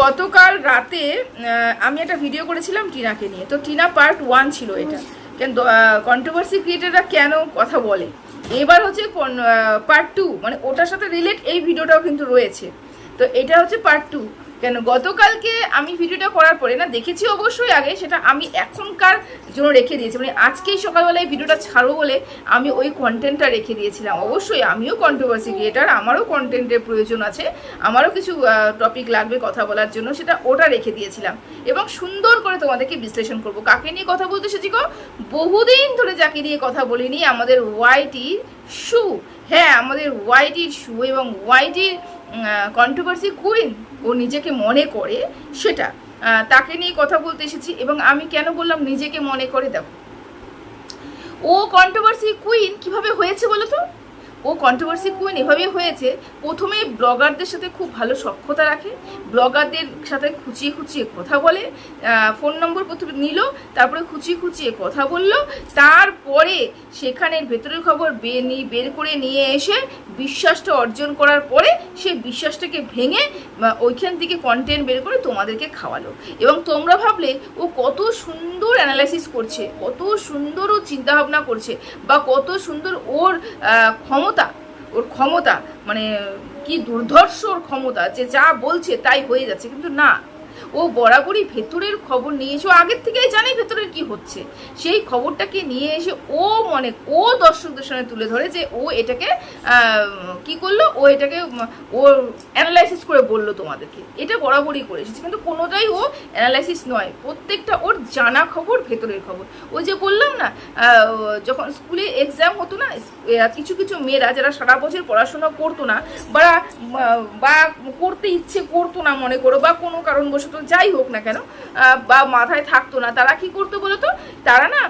গতকাল রাতে আমি একটা ভিডিও করেছিলাম টিনাকে নিয়ে। তো টিনা পার্ট ওয়ান ছিল এটা। কেন কন্ট্রোভার্সি ক্রিয়েটাররা কেন কথা বলে? এবার হচ্ছে পার্ট টু মানে ওটার সাথে রিলেট এই ভিডিওটাও কিন্তু রয়েছে। তো এটা হচ্ছে পার্ট টু কেন? গতকালকে আমি ভিডিওটা করার পরে না, দেখেছি অবশ্যই আগে, সেটা আমি এখনকার জন্য রেখে দিয়েছি। মানে আজকেই সকালবেলায় ভিডিওটা ছাড়বো বলে আমি ওই কন্টেন্টটা রেখে দিয়েছিলাম। অবশ্যই আমিও কন্ট্রোভার্সি ক্রিয়েটার আমারও কন্টেন্টের প্রয়োজন আছে। আমারও কিছু টপিক লাগবে কথা বলার জন্য, সেটা ওটা রেখে দিয়েছিলাম। এবং সুন্দর করে তোমাদেরকে বিশ্লেষণ করব। কাকে নিয়ে কথা বলতে এসেছি গো? বহুদিন ধরে যাকে নিয়ে কথা বলিনি, আমাদের ওয়াইটি শু হ্যাঁ আমাদের ওয়াইটির শু এবং ওয়াইটির কন্ট্রোভার্সি কুইন ও নিজেকে মনে করে সেটা। তাকে নিয়ে কথা বলতে এসেছি এবং আমি কেন বললাম নিজেকে মনে করে দেখো। ও কন্ট্রোভার্সি কুইন কীভাবে হয়েছে বলো তো? ও কন্ট্রোভার্সি কুইন এভাবেই হয়েছে প্রথমে ব্লগারদের সাথে খুব ভালো সক্ষতা রাখে ব্লগারদের সাথে খুঁচিয়ে খুঁচিয়ে কথা বলে ফোন নম্বর প্রথমে নিল তারপরে খুঁচিয়ে খুঁচিয়ে কথা বলল তারপরে সেখানের ভেতরের খবর বের করে নিয়ে এসে বিশ্বাসটা অর্জন করার পরে সে বিশ্বাসটাকে ভেঙে ওইখান থেকে কন্টেন্ট বের করে তোমাদেরকে খাওয়ালো। এবং তোমরা ভাবলে ও কত সুন্দর অ্যানালাইসিস করছে কত সুন্দর ও চিন্তাভাবনা করছে বা কত সুন্দর ওর আহ, ক্ষমতা, ওর ক্ষমতা মানে কি দুর্ধর্ষ ওর ক্ষমতা, যে যা বলছে তাই হয়ে যাচ্ছে। কিন্তু না ও বরাবরই ভেতরের খবর নিয়ে এসে আগের থেকেই জানে ভেতরের কি হচ্ছে। সেই খবরটাকে নিয়ে এসে ও মনে, ও দর্শকদের সামনে তুলে ধরে যে ও এটাকে কি করল? ও এটাকে, ও অ্যানালাইসিস করে বলল তোমাদেরকে। এটা বরাবরই করে এসেছে। কিন্তু কোনোটাই ও অ্যানালাইসিস নয়। প্রত্যেকটা ওর জানা খবর, ভেতরের খবর। ওই যে বললাম না যখন স্কুলে এক্সাম হতো না কিছু কিছু মেয়েরা যারা সারা বছর পড়াশোনা করতো না বা বা করতে ইচ্ছে করতো না মনে করো, বা কোনো কারণবশত যাই হোক না কেন বা মাথায় থাকতো না। তারা কি করতো বলো তো? তারা না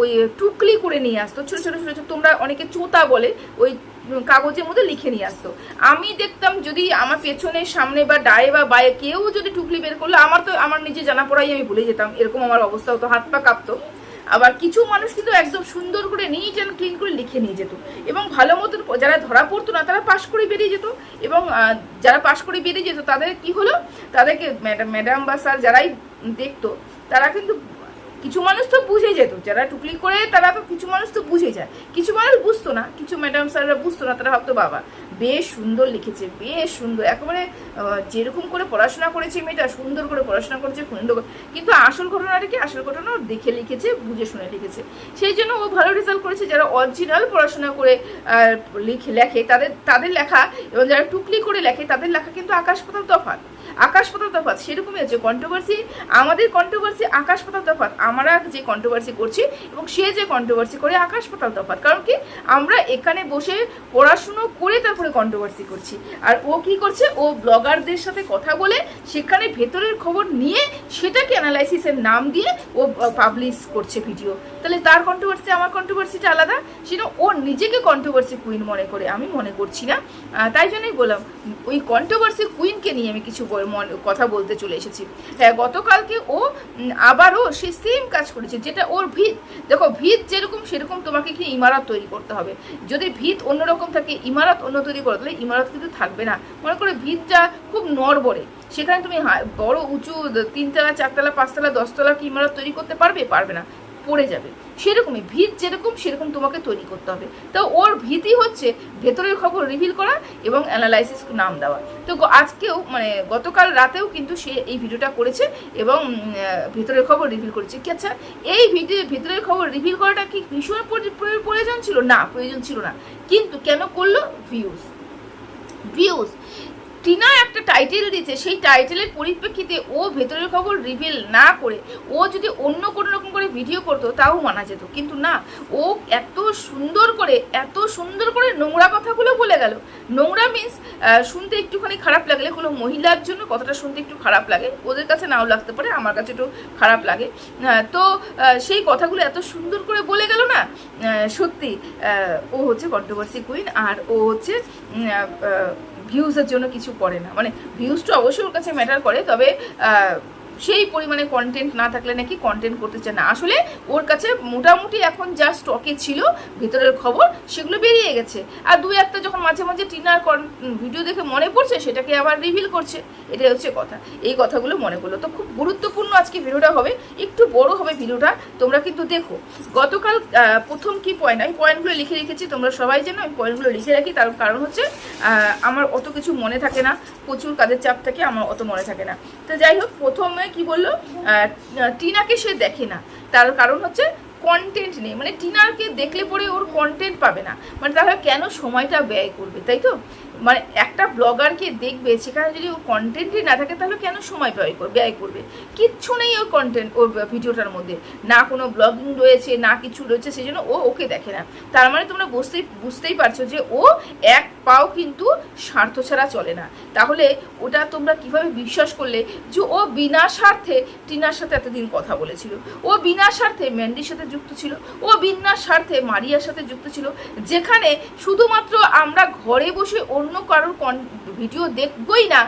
ওই টুকলি করে নিয়ে আসতো, ছোটো ছোটো ছোটো ছোটো, তোমরা অনেকে চোতা বলে ওই কাগজের মধ্যে লিখে নিয়ে আসতো। আমি দেখতাম যদি আমার পেছনে সামনে বা ডায়ে বা বায়ে কেউ যদি টুকলি বের করল, আমার তো, আমার নিজে জানা পড়াই আমি ভুলে যেতাম। এরকম আমার অবস্থা হতো হাত পা কাঁপতো। আবার কিছু মানুষ কিন্তু একদম সুন্দর করে নিট অ্যান্ড ক্লিন করে লিখে নিয়ে যেত। এবং ভালো মতন যারা ধরা পড়তো না, তারা পাশ করে বেরিয়ে যেত। এবং যারা পাশ করে বেরিয়ে যেত, তাদের কি হলো? তাদেরকে ম্যাডাম বা স্যার যারাই দেখতো, তারা কিন্তু কিছু মানুষ তো বুঝে যেত, যারা টুকলি করে তারা তো কিছু মানুষ তো বুঝে যায়। কিছু মানুষ বুঝতো না, কিছু ম্যাডাম স্যাররা বুঝতো না, তারা ভাবতো, বাবা, বেশ সুন্দর লিখেছে, বেশ সুন্দর। একেবারে যেরকম করে পড়াশোনা করেছে মেয়েটা, সুন্দর করে পড়াশোনা করেছে সুন্দর কিন্তু আসল ঘটনাটা কি? আসল ঘটনা দেখে লিখেছে, বুঝে শুনে লিখেছে। সেই জন্য ও ভালো রেজাল্ট করেছে, যারা অরিজিনাল পড়াশোনা করে লিখে, লেখে, তাদের তাদের লেখা এবং যারা টুকলি করে লেখে, তাদের লেখা কিন্তু আকাশ পাতাল তফাৎ। আকাশ পাতাল তফাৎ সেরকমই হচ্ছে কন্ট্রোভার্সি আমাদের কন্ট্রোভার্সি আকাশ পাতাল তফাৎ আমরা যে কন্ট্রোভার্সি করছি এবং সে যে কন্ট্রোভার্সি করে আকাশ পাতাল তফাৎ কারণ কি? আমরা এখানে বসে পড়াশুনো করে তারপরে কন্ট্রোভার্সি করছি। আর ও কি করছে? ও ব্লগারদের সাথে কথা বলে সেখানে ভেতরের খবর নিয়ে সেটাকে অ্যানালাইসিসের নাম দিয়ে ও পাবলিশ করছে ভিডিও তাহলে তার কন্ট্রোভার্সি আমার কন্ট্রোভার্সিটা আলাদা। সেটা ও নিজেকে কন্ট্রোভার্সি কুইন মনে করে, আমি মনে করছি না। তাই জন্যই বললাম, ওই কন্ট্রোভার্সি কুইনকে নিয়ে আমি কিছু বল- কথা বলতে চলে এসেছি। হ্যাঁ গতকালকে ও আবারও সে সেম কাজ করেছে, যেটা ওর ভিত। দেখো, ভিত যেরকম সেরকম তোমাকে কি ইমারত তৈরি করতে হবে। যদি ভিত অন্যরকম থাকে, ইমারত অন্য তৈরি করো, তাহলে ইমারত কিন্তু থাকবে না। মনে করে ভিতটা খুব নড়বড়ে। সেখানে তুমি বড়, উঁচু, তিনতলা, চারতলা, পাঁচতলা, দশতলা কি ইমারত তৈরি করতে পারবে? পারবে না। পড়ে যাবে। সেরকমই ভিত যেরকম, সেরকম তোমাকে তৈরি করতে হবে। তো ওর ভীতি হচ্ছে ভেতরের খবর রিভিল করা এবং অ্যানালাইসিস নাম দেওয়া। তো আজকেও মানে গতকাল রাতেও কিন্তু সে এই ভিডিওটা করেছে এবং ভেতরের খবর রিভিল করেছে। কি আচ্ছা এই ভিডিও ভেতরের খবর রিভিল করাটা কি ভীষণ প্রয়োজন ছিল? না, প্রয়োজন ছিল না। কিন্তু কেন করল? ভিউজ ভিউজ টিনা একটা টাইটেল দিয়েছে, সেই টাইটেলের পরিপ্রেক্ষিতে ও ভেতরের খবর রিভিল না করে ও যদি অন্য কোনো রকম করে ভিডিও করতো, তাও মানা যেত। কিন্তু না, ও এত সুন্দর করে, এত সুন্দর করে নোংরা কথাগুলো বলে গেল। নোংরা মিন্স শুনতে একটুখানি খারাপ লাগলে, কোনো মহিলার জন্য কথাটা শুনতে একটু খারাপ লাগে। ওদের কাছে নাও লাগতে পারে, আমার কাছে একটু খারাপ লাগে। তো সেই কথাগুলো এত সুন্দর করে বলে গেল না সত্যি ও হচ্ছে কন্ট্রোভার্সি কুইন আর ও হচ্ছে ভিউজের জন্য কিছু করে না। মানে ভিউজটা অবশ্যই ওর কাছে ম্যাটার করে তবে সেই পরিমাণে কন্টেন্ট না থাকলে নাকি কন্টেন্ট করতে চায় না। আসলে ওর কাছে মোটামুটি এখন যা স্টকে ছিল, ভেতরের খবর, সেগুলো বেরিয়ে গেছে। আর দু একটা যখন মাঝে মাঝে টিনার ভিডিও দেখে মনে পড়ছে, সেটাকে আবার রিভিল করছে। এটাই হচ্ছে কথা। এই কথাগুলো মনে করল তো খুব গুরুত্বপূর্ণ আজকে ভিডিওটা হবে। একটু বড় হবে ভিডিওটা তোমরা কিন্তু দেখো, গতকাল প্রথম কি পয়েন্ট আমি পয়েন্টগুলো লিখে রেখেছি, তোমরা সবাই যেন আমি পয়েন্টগুলো লিখে রাখি। তার কারণ হচ্ছে আমার অত কিছু মনে থাকে না। প্রচুর কাজের চাপ থাকে, আমার অত মনে থাকে না। তো যাই হোক, প্রথমে কি বলল? টিনাকে সে দেখে না। তার কারণ হচ্ছে কন্টেন্ট নেই। মানে টিনারকে দেখলে পরে ওর কন্টেন্ট পাবে না। মানে তাহলে কেন সময়টা ব্যয় করবে, তাই তো? মানে একটা ব্লগারকে দেখবে, সেখানে যদি ও কন্টেন্টই না থাকে, তাহলে কেন সময় ব্যয় করবে ব্যয় করবে? কিচ্ছু নেই ওর কন্টেন্ট ওর ভিডিওটার মধ্যে। না কোনো ব্লগিং রয়েছে, না কিছু রয়েছে, সেই জন্য ও ওকে দেখে না। তার মানে তোমরা বুঝতেই বুঝতেই পারছ যে ও এক পাও কিন্তু স্বার্থ ছাড়া চলে না। তাহলে ওটা তোমরা কীভাবে বিশ্বাস করলে যে ও বিনা স্বার্থে টিনার সাথে এতদিন কথা বলেছিল? ও বিনা স্বার্থে ম্যান্ডির সাথে যুক্ত ছিল? ও বিনা স্বার্থে মারিয়ার সাথে যুক্ত ছিল? যেখানে শুধুমাত্র আমরা ঘরে বসে অন্য কারোর ভিডিও দেখবই না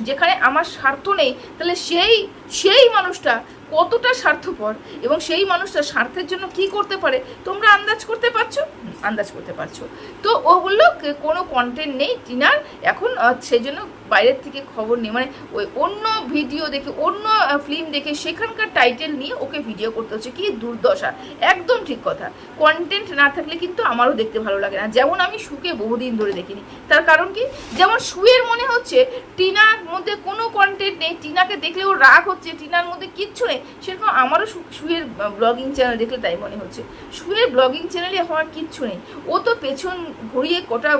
যেখানে আমার স্বার্থ নেই তাহলে সেই সেই মানুষটা কতটা স্বার্থপর এবং সেই মানুষটা স্বার্থের জন্য কি করতে পারে? তোমরা আন্দাজ করতে পারছ? আন্দাজ করতে পারছ। তো ও বলল, কে- কোনো কন্টেন্ট নেই টিনার। এখন সেই জন্য বাইরের থেকে খবর নেই। মানে ওই অন্য ভিডিও দেখে, অন্য ফিল্ম দেখে সেখানকার টাইটেল নিয়ে ওকে ভিডিও করতে হচ্ছে। কি দুর্দশা। একদম ঠিক কথা। কন্টেন্ট না থাকলে কিন্তু আমারও দেখতে ভালো লাগে না। যেমন আমি সুকে বহুদিন ধরে দেখিনি। তার কারণ কি? যেমন সুয়ের মনে হচ্ছে, টিনার মধ্যে কোনো কন্টেন্ট নেই। টিনাকে দেখলে ওর রাগ হচ্ছে। টিনার মধ্যে কিচ্ছু নেই। সেরকম আমারও সুয়ের ব্লগিং চ্যানেল দেখলে তাই মনে হচ্ছে। সুয়ের ব্লগিং চ্যানেলে হওয়ার কিচ্ছু নেই। ও তো পেছন ঘুরিয়ে কটা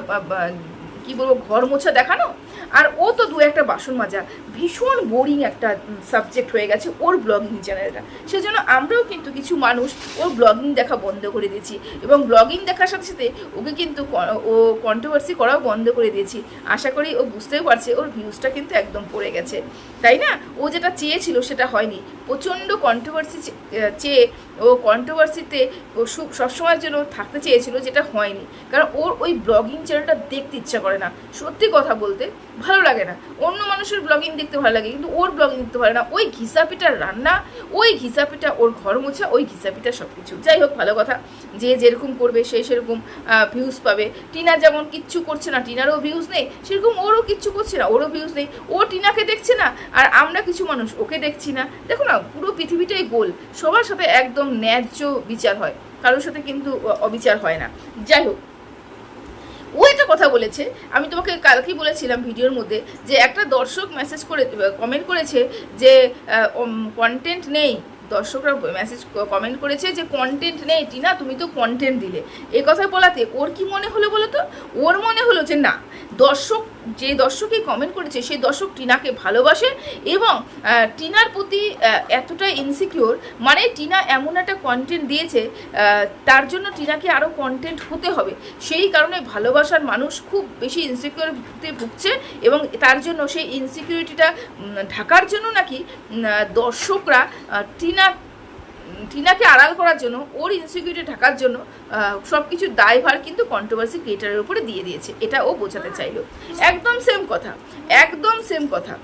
কি বলব ঘর মোছা দেখানো? আর ও তো দু একটা বাসন মাজা। ভীষণ বোরিং একটা সাবজেক্ট হয়ে গেছে ওর ব্লগিং চ্যানেলটা সেজন্য আমরাও কিন্তু কিছু মানুষ ওর ব্লগিং দেখা বন্ধ করে দিয়েছি। এবং ব্লগিং দেখার সাথে সাথে ওকে কিন্তু ও কন্ট্রোভার্সি করাও বন্ধ করে দিয়েছি। আশা করি ও বুঝতেও পারছে ওর ভিউজটা কিন্তু একদম পড়ে গেছে। তাই না? ও যেটা চেয়েছিল সেটা হয়নি। প্রচণ্ড কন্ট্রোভার্সি চেয়ে ও কন্ট্রোভার্সিতে সবসময়ের জন্য থাকতে চেয়েছিল যেটা হয়নি। কারণ ওর ওই ব্লগিং চ্যানেলটা দেখতে ইচ্ছা করে না। সত্যি কথা বলতে ভালো লাগে না। অন্য মানুষের ব্লগিং দেখতে ভালো লাগে, কিন্তু ওর ব্লগিং দেখতে ভালো না। ওই ঘিসাপিটার রান্না, ওই ঘিসাপিটা ওর ঘর মোছা, ওই ঘিসাপিটা সব কিছু যাই হোক, ভালো কথা। যে যেরকম করবে, সে সেরকম ভিউজ পাবে। টিনা যেমন কিচ্ছু করছে না, টিনারও ভিউজ নেই, সেরকম ওরও কিচ্ছু করছে না, ওরও ভিউজ নেই। ও টিনাকে দেখছে না, আর আমরা কিছু মানুষ ওকে দেখছি না। দেখো না, পুরো পৃথিবীটাই গোল। সবার সাথে একদম ন্যায্য বিচার হয়। কারোর সাথে কিন্তু অবিচার হয় না। যাই হোক ও একটা কথা বলেছে। আমি তোমাকে কালকেই বলেছিলাম ভিডিওর মধ্যে যে একটা দর্শক মেসেজ করে কমেন্ট করেছে যে কন্টেন্ট নেই। দর্শকরা মেসেজ কমেন্ট করেছে যে কন্টেন্ট নেই, টিনা, তুমি তো কন্টেন্ট দিলে। এ কথা বলাতে ওর কি মনে হলো বলো তো ওর মনে হলো যে না, দর্শক যে দর্শকই কমেন্ট করেছে, সেই দর্শক টিনাকে ভালোবাসে এবং টিনার প্রতি এতটা ইনসিকিওর মানে টিনা এমন একটা কন্টেন্ট দিয়েছে তার জন্য টিনাকে আরও কন্টেন্ট হতে হবে। সেই কারণে ভালোবাসার মানুষ খুব বেশি ইনসিকিউরিটিতে ভুগছে এবং তার জন্য সেই ইনসিকিউরিটিটা ঢাকার জন্য নাকি দর্শকরা টিনা টিনাকে আড়াল করার জন্য, ওর ইনসিকিউরিটি ঢাকার জন্য সব কিছু দায়ভার কিন্তু কন্ট্রোভার্সি ক্রিয়েটারের উপরে দিয়ে দিয়েছে। এটা ও বোঝাতে চাইলো। একদম সেম কথা, একদম সেম কথা।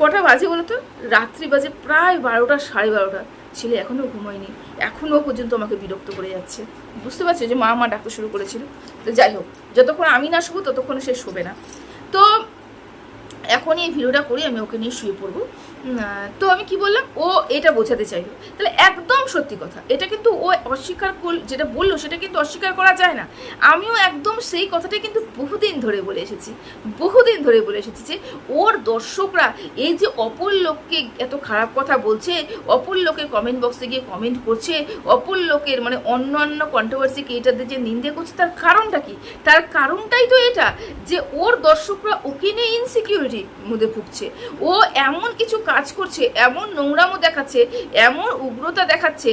কটা বাজে বলতো রাত্রি বাজে প্রায় বারোটা, সাড়ে বারোটা। ছেলে এখনও ঘুমায়নি। এখনও পর্যন্ত আমাকে বিরক্ত করে যাচ্ছে। বুঝতে পারছ যে মা মা ডাকতে শুরু করেছিল। তো যাই হোক, যতক্ষণ আমি না শুবো, ততক্ষণ সে শোবে না। তো এখনই এই ভিডিওটা করি, আমি ওকে নিয়ে শুয়ে পড়ব। তো আমি কি বললাম? ও এটা বোঝাতে চাইলো। তাহলে একদম সত্যি কথা, এটা কিন্তু ও অস্বীকার কর, যেটা বলল সেটা কিন্তু অস্বীকার করা যায় না। আমিও একদম সেই কথাটা কিন্তু বহুদিন ধরে বলে এসেছি, বহুদিন ধরে বলে এসেছি যে ওর দর্শকরা এই যে অপর লোককে এত খারাপ কথা বলছে, অপর লোকের কমেন্ট বক্সে গিয়ে কমেন্ট করছে, অপর লোকের মানে অন্য অন্য কন্ট্রোভার্সি ক্রিয়েটারদের যে নিন্দে করছে, তার কারণটা কি? তার কারণটাই তো এটা যে ওর দর্শকরা ওকে নিয়ে ইনসিকিউরিটির মধ্যে ভুগছে। ও এমন কিছু কাজ করছে, এমন নোংরামো দেখাচ্ছে, এমন উগ্রতা দেখাচ্ছে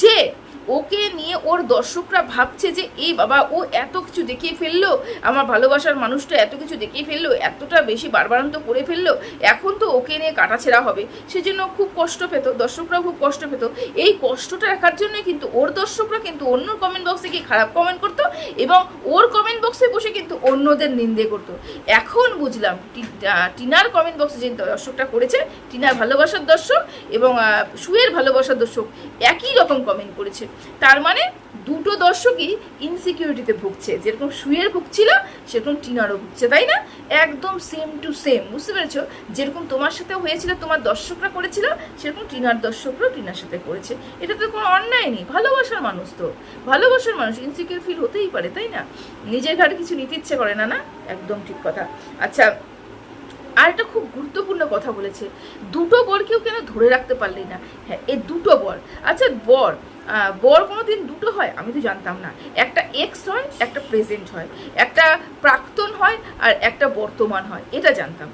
যে ওকে নিয়ে ওর দর্শকরা ভাবছে যে এই বাবা, ও এত কিছু দেখিয়ে ফেলল, আমার ভালোবাসার মানুষটা এত কিছু দেখিয়ে ফেলল, এতটা বেশি বারবারান্ত করে ফেলল, এখন তো ওকে নিয়ে কাটাছেড়া হবে। সেজন্য খুব কষ্ট পেত, দর্শকরাও খুব কষ্ট পেত। এই কষ্টটা রাখার জন্যই কিন্তু ওর দর্শকরা কিন্তু অন্য কমেন্ট বক্সে গিয়ে খারাপ কমেন্ট করতো এবং ওর কমেন্ট বক্সে বসে কিন্তু অন্যদের নিন্দে করতো। এখন বুঝলাম টিনার কমেন্ট বক্সে যে দর্শকটা করেছে, টিনার ভালোবাসার দর্শক এবং সুয়ের ভালোবাসার দর্শক একই রকম কমেন্ট করেছে। তার মানে দুটো দর্শকই ইনসিকিউরিটিতে ভুগছে। যেরকম সুয়ের ভুগছিল, সেরকম টিনারও ভুগছে, তাই না? একদম সেম টু সেম বুঝতে পেরেছ? যেরকম তোমার সাথে হয়েছিল, তোমার দর্শকরা করেছিল, সেরকম টিনার দর্শকরাও টিনার সাথে করেছে। এটা তো কোনো অন্যায় নেই, ভালোবাসার মানুষ তো। ভালোবাসার মানুষ ইনসিকিউর ফিল হতেই পারে, তাই না? নিজের ঘাটে কিছু নিতে ইচ্ছে করে না না? একদম ঠিক কথা। আচ্ছা আর একটা খুব গুরুত্বপূর্ণ কথা বলেছে। দুটো বরকেও কেন ধরে রাখতে পারলি না? হ্যাঁ এই দুটো বর। আচ্ছা বর আহ, কোনো দিন দুটো হয় আমি তো জানতাম না। একটা এক্স হয় একটা প্রেজেন্ট হয়। একটা প্রাক্তন হয় আর একটা বর্তমান হয় এটা জানতাম।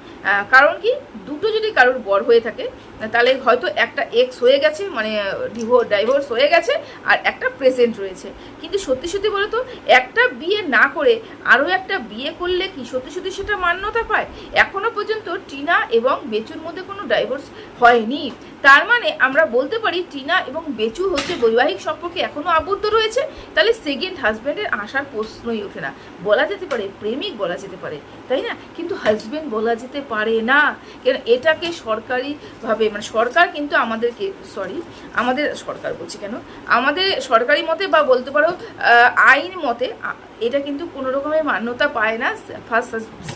কারণ কি দুটো যদি কারোর বর হয়ে থাকে তাহলে হয়তো একটা এক্স হয়ে গেছে মানে ডিভোর ডাইভোর্স হয়ে গেছে আর একটা প্রেজেন্ট রয়েছে। কিন্তু সত্যি সত্যি বলতো একটা বিয়ে না করে আরও একটা বিয়ে করলে কি সত্যি সত্যি সেটা মান্যতা পায়? এখনও পর্যন্ত টিনা এবং বেচুর মধ্যে কোনো ডাইভোর্স হয়নি। তার মানে আমরা বলতে পারি, টিনা এবং বেচু হচ্ছে বৈবাহিক সম্পর্কে এখনও আবদ্ধ রয়েছে। তাহলে সেকেন্ড হাজব্যান্ডের আসার প্রশ্নই ওঠে না। বলা যেতে পারে, প্রেমিক বলা যেতে পারে, তাই না? কিন্তু হাজব্যান্ড বলা যেতে পারে না। কেন? এটাকে সরকারিভাবে মানে সরকার কিন্তু আমাদেরকে সরি আমাদের, সরকার বলছি কেন? আমাদের সরকারি মতে বা বলতে পারো আইন মতে এটা কিন্তু কোনো রকমের মান্যতা পায় না। ফার্স্ট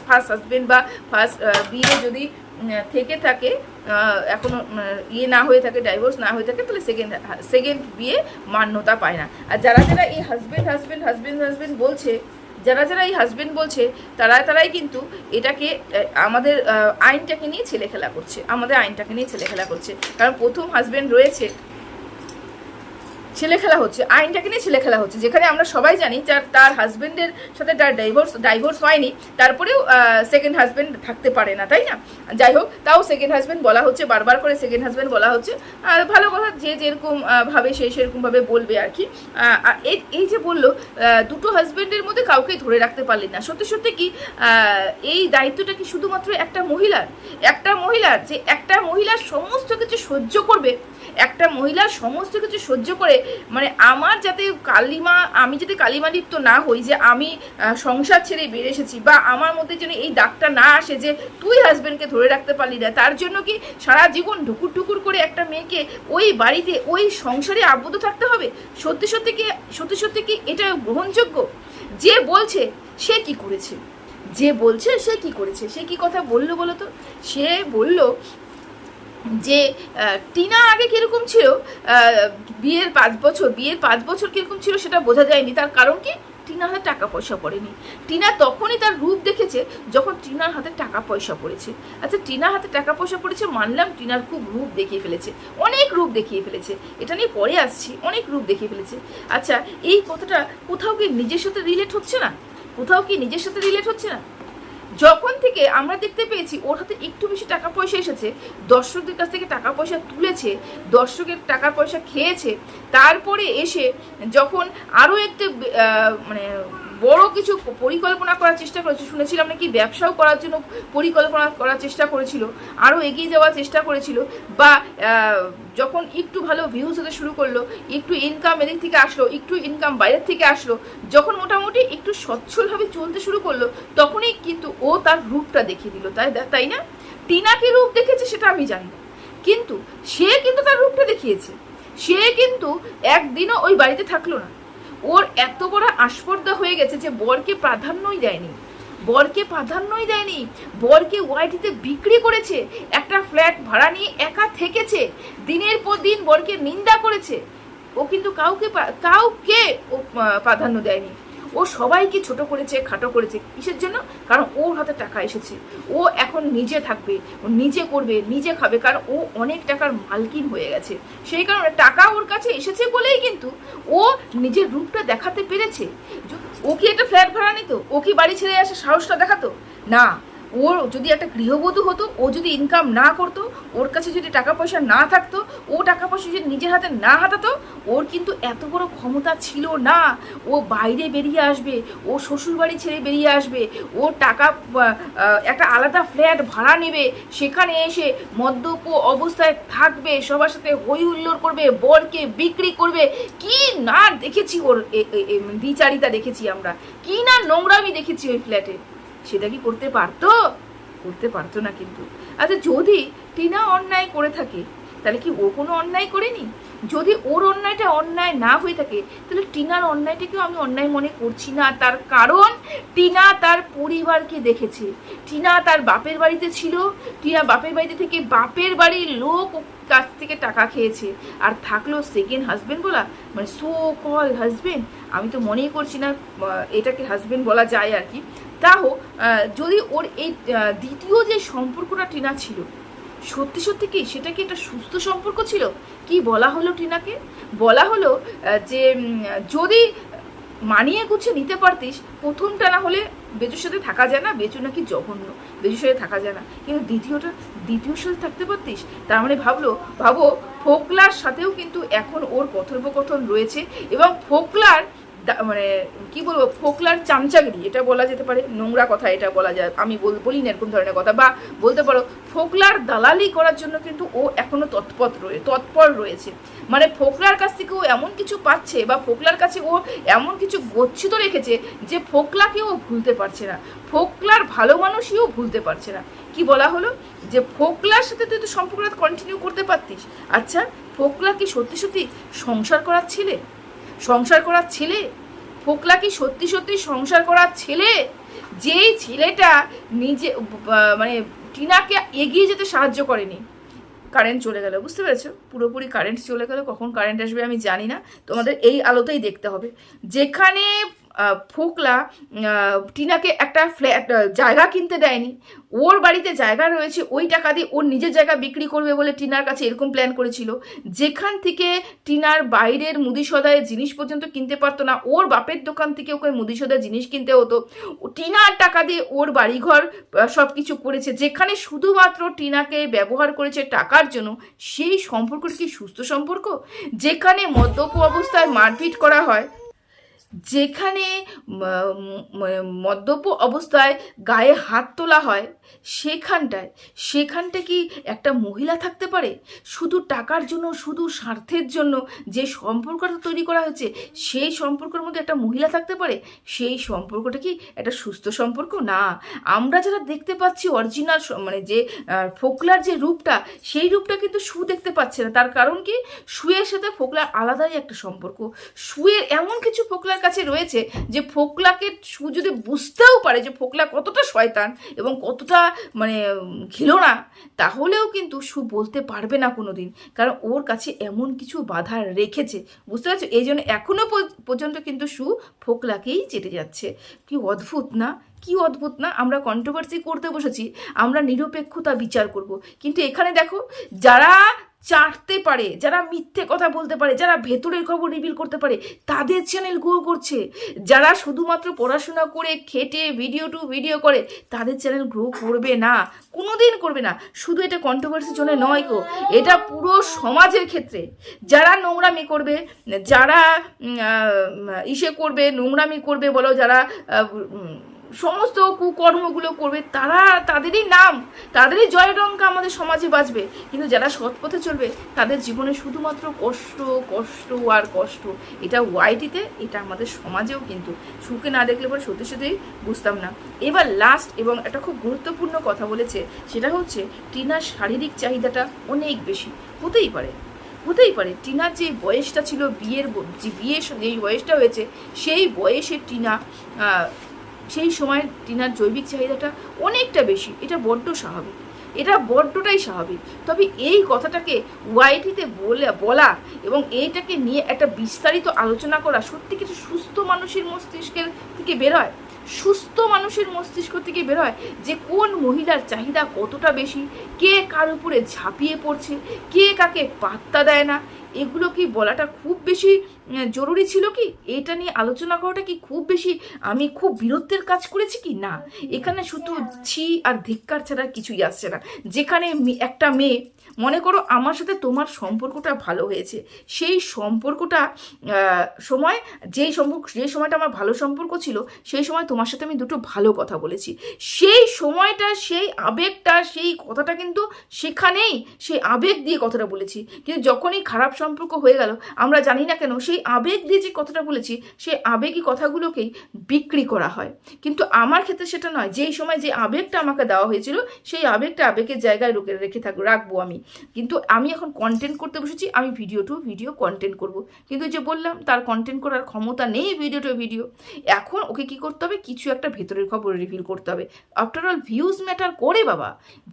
ফার্স্ট হাজব্যান্ড বা ফার্স্ট বিয়ে যদি থেকে থাকে এখনও এখনও ইয়ে না হয়ে থাকে ডাইভোর্স না হয়ে থাকে, তাহলে সেকেন্ড সেকেন্ড বিয়ে মান্যতা পায় না। আর যারা যারা এই হাজব্যান্ড হাজব্যান্ড হাজব্যান্ড হাজব্যান্ড বলছে, যারা যারা এই হাজব্যান্ড বলছে, তারা, তারাই কিন্তু এটাকে আমাদের আইনটাকে নিয়ে ছেলে খেলা করছে, আমাদের আইনটাকে নিয়ে ছেলেখেলা করছে। কারণ প্রথম হাজব্যান্ড রয়েছে ছেলে খেলা হচ্ছে, আইনটাকে নিয়ে ছেলে খেলা হচ্ছে, যেখানে আমরা সবাই জানি যার, তার হাজবেন্ডের সাথে তার ডাইভোর্স ডাইভোর্স হয়নি, তারপরেও সেকেন্ড হাজবেন্ড থাকতে পারে না, তাই না? যাই হোক, তাও সেকেন্ড হাজবেন্ড বলা হচ্ছে, বারবার করে সেকেন্ড হাজবেন্ড বলা হচ্ছে, আর ভালো কথা যে যেরকম ভাবে, সে সেরকমভাবে বলবে আর কি। এই যে বলল দুটো হাজবেন্ডের মধ্যে কাউকেই ধরে রাখতে পারলি না। সত্যি সত্যি কি এই দায়িত্বটা কি শুধুমাত্র একটা মহিলার? একটা মহিলার যে একটা মহিলার সমস্ত কিছু সহ্য করবে, একটা মহিলার সমস্ত কিছু সহ্য করে মানে আমার যাতে কালিমা, আমি যাতে কালিমা লিপ্ত না হই, যে আমি সংসার ছেড়ে বেরিয়ে এসেছি, বা আমার মধ্যে যেন এই দাগটা না আসে যে তুই হাজব্যান্ডকে ধরে রাখতে পারলি না, তার জন্য কি সারা জীবন ঢুকুর ঢুকুর করে একটা মেয়েকে ওই বাড়িতে, ওই সংসারে আবদ্ধ থাকতে হবে? সত্যি সত্যি কি, সত্যি সত্যি কি এটা গ্রহণযোগ্য? যে বলছে, সে কি করেছে? যে বলছে, সে কি করেছে? সে কি কথা বলল বলো তো সে বলল যে টিনা আগে কীরকম ছিল? বিয়ের পাঁচ বছর, বিয়ের পাঁচ বছর কীরকম ছিল সেটা বোঝা যায়নি। তার কারণ কি? টিনার হাতে টাকা পয়সা পড়েনি। টিনা তখনই তার রূপ দেখেছে যখন টিনার হাতে টাকা পয়সা পড়েছে। আচ্ছা টিনার হাতে টাকা পয়সা পড়েছে মানলাম টিনার খুব রূপ দেখিয়ে ফেলেছে। অনেক রূপ দেখিয়ে ফেলেছে। এটা নিয়ে পরে আসছি। অনেক রূপ দেখিয়ে ফেলেছে। আচ্ছা এই কথাটা কোথাও কি নিজের সাথে রিলেট হচ্ছে না? কোথাও কি নিজের সাথে রিলেট হচ্ছে না? যখন থেকে আমরা দেখতে পেয়েছি, ওর হাতে একটু বেশি টাকা পয়সা এসেছে, দর্শকদের কাছ থেকে টাকা পয়সা তুলেছে, দর্শকের টাকা পয়সা খেয়েছে, তারপরে এসে যখন আরও একটা মানে বড় কিছু পরিকল্পনা করার চেষ্টা করেছে। শুনেছিলাম নাকি ব্যবসাও করার জন্য পরিকল্পনা করার চেষ্টা করেছিল, আরও এগিয়ে যাওয়ার চেষ্টা করেছিল, বা যখন একটু ভালো ভিউজ হতে শুরু করল, একটু ইনকাম এদিক থেকে আসলো, একটু ইনকাম বাইরের থেকে আসলো, যখন মোটামুটি একটু সচ্ছলভাবে চলতে শুরু করল, তখনই কিন্তু ও তার রূপটা দেখিয়ে দিল। তাই তাই না? টিনা কি রূপ দেখেছে সেটা আমি জানি না। কিন্তু সে কিন্তু তার রূপটা দেখিয়েছে। সে কিন্তু একদিনও ওই বাড়িতে থাকল না। ওর এত বড় আস্পর্ধা হয়ে গেছে যে বরকে প্রাধান্যই দেয়নি। বরকে প্রাধান্যই দেয়নি। বরকে ওয়াইটিতে বিক্রি করেছে। একটা ফ্ল্যাট ভাড়া নিয়ে একা থেকেছে। দিনের পর দিন বরকে নিন্দা করেছে। ও কিন্তু কাউকে কাউকে ও প্রাধান্য দেয়নি। ও সবাইকে ছোট করেছে, খাটো করেছে। কিসের জন্য? কারণ ওর হাতে টাকা এসেছে। ও এখন নিজে থাকবে, ও নিজে করবে, নিজে খাবে, কারণ ও অনেক টাকার মালকিন হয়ে গেছে। সেই কারণে টাকা ওর কাছে এসেছে বলেই কিন্তু ও নিজের রূপটা দেখাতে পেরেছে। ও কি একটা ফ্ল্যাট ভাড়া নিত? ও কি বাড়ি ছেড়ে আসে সাহসটা দেখাতো? না। ওর যদি একটা গৃহবধূ হতো, ও যদি ইনকাম না করতো, ওর কাছে যদি টাকা পয়সা না থাকতো, ও টাকা পয়সা যদি নিজের হাতে না হাতাতো, ওর কিন্তু এত বড় ক্ষমতা ছিল না। ও বাইরে বেরিয়ে আসবে, ও শ্বশুরবাড়ি ছেড়ে বেরিয়ে আসবে, ও টাকা একটা আলাদা ফ্ল্যাট ভাড়া নেবে, সেখানে এসে মদ্যপ অবস্থায় থাকবে, সবার সাথে হই হুল্লোড় করবে, বরকে বিক্রি করবে। কি না দেখেছি ওর দ্বিচারিতা দেখেছি আমরা। কি না নোংরামি দেখেছি ওই ফ্ল্যাটে সেটা কি করতে পারতো? করতে পারতো না কিন্তু। আচ্ছা যদি টিনা অন্যায় করে থাকে, তাহলে কি ও কোনো অন্যায় করেনি? যদি ওর অন্যায়টা অন্যায় না হয়ে থাকে, তাহলে টিনার অন্যায়টাকেও আমি অন্যায় মনে করছি না। তার কারণ, টিনা তার পরিবারকে দেখেছে। টিনা তার বাপের বাড়িতে ছিল। টিনা বাপের বাড়িতে থেকে বাপের বাড়ির লোক কাছ থেকে টাকা খেয়েছে। আর থাকল সেকেন্ড হাজবেন্ড বলা মানে সো কল হাজবেন্ড আমি তো মনেই করছি না এটাকে হাজবেন্ড বলা যায় আর কি। তাও যদি ওর এই দ্বিতীয় যে সম্পর্কটা টিনা ছিল, সত্যি সত্যি কি সেটা কি একটা সুস্থ সম্পর্ক ছিল? কি বলা হলো টিনাকে? বলা হলো যে যদি মানিয়ে গুছিয়ে নিতে পারতিস, প্রথমটা না হলে বেচুর সাথে থাকা যায় না বেচু নাকি জঘন্য বেচুর সাথে থাকা যায় না। কিন্তু দ্বিতীয়টা দ্বিতীয়র সাথে থাকতে পারতিস? তার মানে ভাবলো, ভাবো, ফোকলার সাথেও কিন্তু এখন ওর কথোপকথন রয়েছে এবং ফোকলার মানে কি বলব, ফোকলার চামচাগিরি, এটা বলা যেতে পারে, নোংরা কথা এটা বলা যায়, আমি বল- না এরকম ধরনের কথা, বা বলতে পারো, ফোকলার দালালি করার জন্য কিন্তু ও এখনও তৎপর রয়ে, তৎপর রয়েছে। মানে ফোকলার কাছ থেকে ও এমন কিছু পাচ্ছে, বা ফোকলার কাছে ও এমন কিছু গচ্ছিত রেখেছে, যে ফোকলাকে ও ভুলতে পারছে না, ফোকলার ভালো মানুষই ও ভুলতে পারছে না। কি বলা হলো? যে ফোকলার সাথে তুই তো সম্পর্কটা কন্টিনিউ করতে পারতিস। আচ্ছা ফোকলা কি সত্যি সত্যি সংসার করার ছেলে? সংসার করার ছেলে? ফোকলা কি সত্যি সত্যি সংসার করার ছেলে? যেই ছেলেটা নিজে মানে টিনাকে এগিয়ে যেতে সাহায্য করেনি। কারেন্ট চলে গেল, বুঝতে পেরেছ? পুরোপুরি কারেন্ট চলে গেল, কখন কারেন্ট আসবে আমি জানি না। তোমাদের এই আলোতেই দেখতে হবে। যেখানে ফোকলা টিনাকে একটা ফ্ল্যাট জায়গা কিনতে দেয়নি। ওর বাড়িতে জায়গা রয়েছে, ওই টাকা দিয়ে ওর নিজের জায়গা বিক্রি করবে বলে টিনার কাছে এরকম প্ল্যান করেছিল। যেখান থেকে টিনার বাইরের মুদি সদায় জিনিস পর্যন্ত কিনতে পারতো না, ওর বাপের দোকান থেকে ওকে মুদি সদায় জিনিস কিনতে হতো। টিনার টাকা দিয়ে ওর বাড়িঘর সব কিছু করেছে। যেখানে শুধুমাত্র টিনাকে ব্যবহার করেছে টাকার জন্য, সেই সম্পর্কটা কি সুস্থ সম্পর্ক? যেখানে মদ্যপ অবস্থায় মারপিট করা হয় যেখানে মদ্যপ অবস্থায় গায়ে হাত তোলা হয়, সেখানটায়। সেখানটা কি একটা মহিলা থাকতে পারে? শুধু টাকার জন্য, শুধু স্বার্থের জন্য যে সম্পর্কটা তৈরি করা হয়েছে, সেই সম্পর্কের মধ্যে একটা মহিলা থাকতে পারে? সেই সম্পর্কটা কি একটা সুস্থ সম্পর্ক? না। আমরা যারা দেখতে পাচ্ছি অরিজিনাল মানে যে ফোকলার যে রূপটা, সেই রূপটা কিন্তু সু দেখতে পাচ্ছে না। তার কারণ কি? সুয়ের সাথে ফোকলার আলাদাই একটা সম্পর্ক। সুয়ের এমন কিছু ফোকলার কাছে রয়েছে যে ফোকলাকে সু, যদি বুঝতেও পারে যে ফোকলা কতটা শয়তান এবং কতটা মানে ঘিলোনা তাহলেও কিন্তু সু বলতে পারবে না কোনো দিন কারণ ওর কাছে এমন কিছু বাধা রেখেছে। বুঝতে পারছ? এই জন্য এখনও পর্যন্ত কিন্তু সু ফোকলাকেই চেটে যাচ্ছে। কি অদ্ভুত না? কি অদ্ভুত না? আমরা কন্ট্রোভার্সি করতে বসেছি, আমরা নিরপেক্ষতা বিচার করব। কিন্তু এখানে দেখো, যারা চাটতে পারে, যারা মিথ্যে কথা বলতে পারে, যারা ভেতরের খবর রিভিল করতে পারে, তাদের চ্যানেল গ্রো করছে। যারা শুধুমাত্র পড়াশোনা করে, খেটে ভিডিও টু ভিডিও করে, তাদের চ্যানেল গ্রো করবে না। কোনোদিন করবে না। শুধু এটা কন্ট্রোভার্সির জন্য নয় গো, এটা পুরো সমাজের ক্ষেত্রে। যারা নোংরামি করবে, যারা ইসে করবে, নোংরামি করবে বলো, যারা সমস্ত কুকর্মগুলো করবে, তারা তাদেরই নাম, তাদেরই জয়ডঙ্কা আমাদের সমাজে বাঁচবে। কিন্তু যারা সৎ পথে চলবে, তাদের জীবনে শুধুমাত্র কষ্ট কষ্ট আর কষ্ট। এটা ওয়াইটিতে, এটা আমাদের সমাজেও কিন্তু। সুখে না দেখলে পরে সত্যি সত্যিই বুঝতাম না। এবার লাস্ট এবং একটা খুব গুরুত্বপূর্ণ কথা বলেছে, সেটা হচ্ছে টিনার শারীরিক চাহিদাটা অনেক বেশি। হতেই পারে হতেই পারে। টিনার যে বয়সটা ছিল বিয়ের যে বিয়ের যেই বয়সটা হয়েছে, সেই বয়সে টিনা সেই সময় টিনার জৈবিক চাহিদাটা অনেকটা বেশি। এটা বড্ড স্বাভাবিক। এটা বড্ডটাই স্বাভাবিক। তবে এই কথাটাকে ওয়াইটিতে বলে, বলা এবং এইটাকে নিয়ে একটা বিস্তারিত আলোচনা করা সত্যি কিছু সুস্থ মানুষের মস্তিষ্কের থেকে বেরোয় সুস্থ মানুষের মস্তিষ্ক থেকে বেরোয় যে কোন মহিলার চাহিদা কতটা বেশি? কে কার উপরে ঝাঁপিয়ে পড়ছে? কে কাকে পাত্তা দেয় না? এগুলো কি বলাটা খুব বেশি জরুরি ছিল কি? এটা নিয়ে আলোচনা করাটা কি খুব বেশি, আমি খুব বীরত্বের কাজ করেছি কি? না। এখানে শুধু ছি আর ধিক্কার ছাড়া কিছুই আসছে না। যেখানে একটা মেয়ে, মনে করো আমার সাথে তোমার সম্পর্কটা ভালো হয়েছে। সেই সম্পর্কটা সময়, যেই সম্পর্ক যে সময়টা আমার ভালো সম্পর্ক ছিল, সেই সময় তোমার সাথে আমি দুটো ভালো কথা বলেছি। সেই সময়টা, সেই আবেগটা, সেই কথাটা কিন্তু সেখানেই, সেই আবেগ দিয়ে কথাটা বলেছি। কিন্তু যখনই খারাপ সম্পর্ক হয়ে গেল, আমরা জানি না কেন, সেই আবেগ দিয়ে যে কথাটা বলেছি, সেই আবেগী কথাগুলোকেই বিক্রি করা হয়। কিন্তু আমার ক্ষেত্রে সেটা নয়। যেই সময় যে আবেগটা আমাকে দেওয়া হয়েছিল, সেই আবেগটা আবেগের জায়গায় রুকে রেখে থাকব রাখব আমি। কিন্তু আমি এখন কন্টেন্ট করতে বসেছি, আমি ভিডিও টু ভিডিও কন্টেন্ট করব। কিন্তু যে বললাম, তার কন্টেন্ট করার ক্ষমতা নেই ভিডিও টু ভিডিও এখন ওকে কি করতে হবে? কিছু একটা ভেতরের খবর রিভিল করতে হবে। আফটার অল ভিউজ ম্যাটার করে বাবা।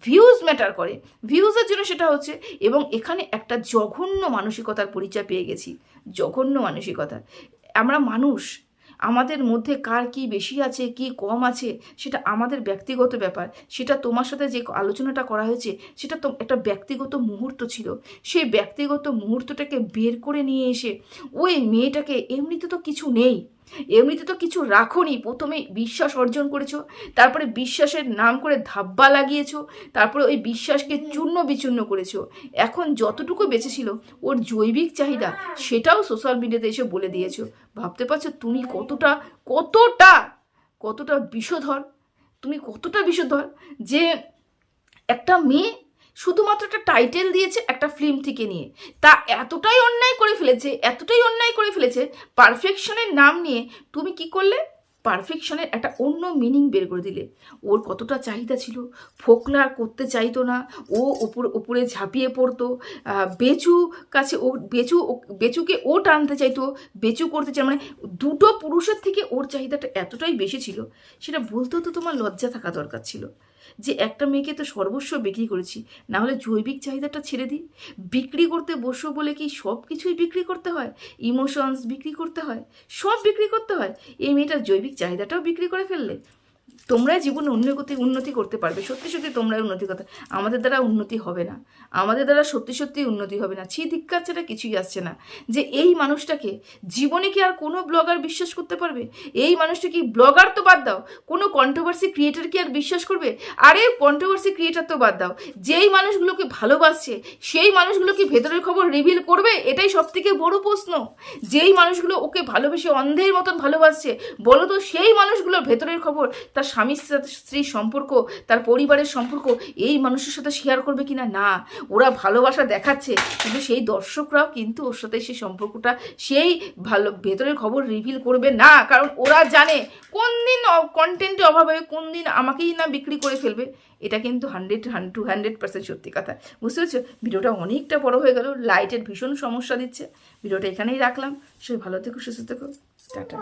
ভিউজ ম্যাটার করে। ভিউজের জন্য সেটা হচ্ছে, এবং এখানে একটা জঘন্য মানসিকতার পরিচয় পেয়ে গেছি। জঘন্য মানসিকতা। আমরা মানুষ, আমাদের মধ্যে কার কি বেশি আছে, কি কম আছে, সেটা আমাদের ব্যক্তিগত ব্যাপার। সেটা তোমার সাথে যে আলোচনাটা করা হয়েছে, সেটা তো একটা ব্যক্তিগত মুহূর্ত ছিল। সেই ব্যক্তিগত মুহূর্তটাকে বের করে নিয়ে এসে ওই মেয়েটাকে এমনিতে তো কিছু নেই। এমনিতে তো কিছু রাখোনি। প্রথমে বিশ্বাস অর্জন করেছ তারপরে বিশ্বাসের নাম করে ধাব্বা লাগিয়েছো তারপরে ওই বিশ্বাসকে চূর্ণ বিচূর্ণ করেছ। এখন যতটুকু বেঁচে ছিল ওর জৈবিক চাহিদা সেটাও সোশ্যাল মিডিয়াতে এসে বলে দিয়েছ। ভাবতে পারছ তুমি কতটা কতটা কতটা বিষধর তুমি কতটা বিষধর যে একটা মেয়ে শুধুমাত্র একটা টাইটেল দিয়েছে একটা ফিল্ম থেকে নিয়ে। তা এতটাই অন্যায় করে ফেলেছে, এতটাই অন্যায় করে ফেলেছে পারফেকশনের নাম নিয়ে তুমি কি করলে? পারফেকশনের একটা অন্য মিনিং বের করে দিলে। ওর কতটা চাহিদা ছিল? ফোকলার করতে চাইতো না। ও উপর উপরে ঝাঁপিয়ে পড়তো। বেচু কাছে ও, বেচু বেচুকে ও টানতে চাইতো। বেচু করতে চাই মানে দুটো পুরুষের থেকে ওর চাহিদাটা এতটাই বেশি ছিল, সেটা বলতেও তো তোমার লজ্জা থাকা দরকার ছিল। যে একটা মেয়েকে তো সর্বস্ব বিক্রি করেছি না হলে জৈবিক চাহিদাটা ছেড়ে দিই। বিক্রি করতে বসো বলে কি সব কিছুই বিক্রি করতে হয়? ইমোশনস বিক্রি করতে হয়, সব বিক্রি করতে হয়। এই মেয়েটার জৈবিক চাহিদাটাও বিক্রি করে ফেললে। তোমরাই জীবনে উন্নতি উন্নতি করতে পারবে। সত্যি সত্যি তোমরাই উন্নতি করতে আমাদের দ্বারা উন্নতি হবে না। আমাদের দ্বারা সত্যি সত্যি উন্নতি হবে না। ছি, ধিক্কার ছাড়া কিছুই আসছে না। যে এই মানুষটাকে জীবনে কি আর কোনো ব্লগার বিশ্বাস করতে পারবে? এই মানুষটা কি ব্লগার তো বাদ দাও। কোনো কন্ট্রোভার্সি ক্রিয়েটার কি আর বিশ্বাস করবে? আরে কন্ট্রোভার্সি ক্রিয়েটার তো বাদ দাও। যেই মানুষগুলোকে ভালোবাসছে, সেই মানুষগুলো কি ভেতরের খবর রিভিল করবে, এটাই সব থেকে বড় প্রশ্ন। যেই মানুষগুলো ওকে ভালোবেসে অন্ধের মতন ভালোবাসছে, বলো তো সেই মানুষগুলোর ভেতরের খবর, তার স্বামীর সাথে স্ত্রীর সম্পর্ক, তার পরিবারের সম্পর্ক, এই মানুষের সাথে শেয়ার করবে কিনা? না। না ওরা ভালোবাসা দেখাচ্ছে, কিন্তু সেই দর্শকরাও কিন্তু ওর সাথে সেই সম্পর্কটা, সেই ভালো ভেতরের খবর রিভিল করবে না। কারণ ওরা জানে কোন দিন কন্টেন্টের অভাবে কোন দিন আমাকেই না বিক্রি করে ফেলবে। এটা কিন্তু হান্ড্রেড টু হান্ড্রেড পার্সেন্ট সত্যি কথা। বুঝতে পেরেছ? ভিডিওটা অনেকটা বড় হয়ে গেল লাইটের ভীষণ সমস্যা দিচ্ছে। ভিডিওটা এখানেই রাখলাম। সবাই ভালো থেকো, সুস্থ থেকো। টাটা।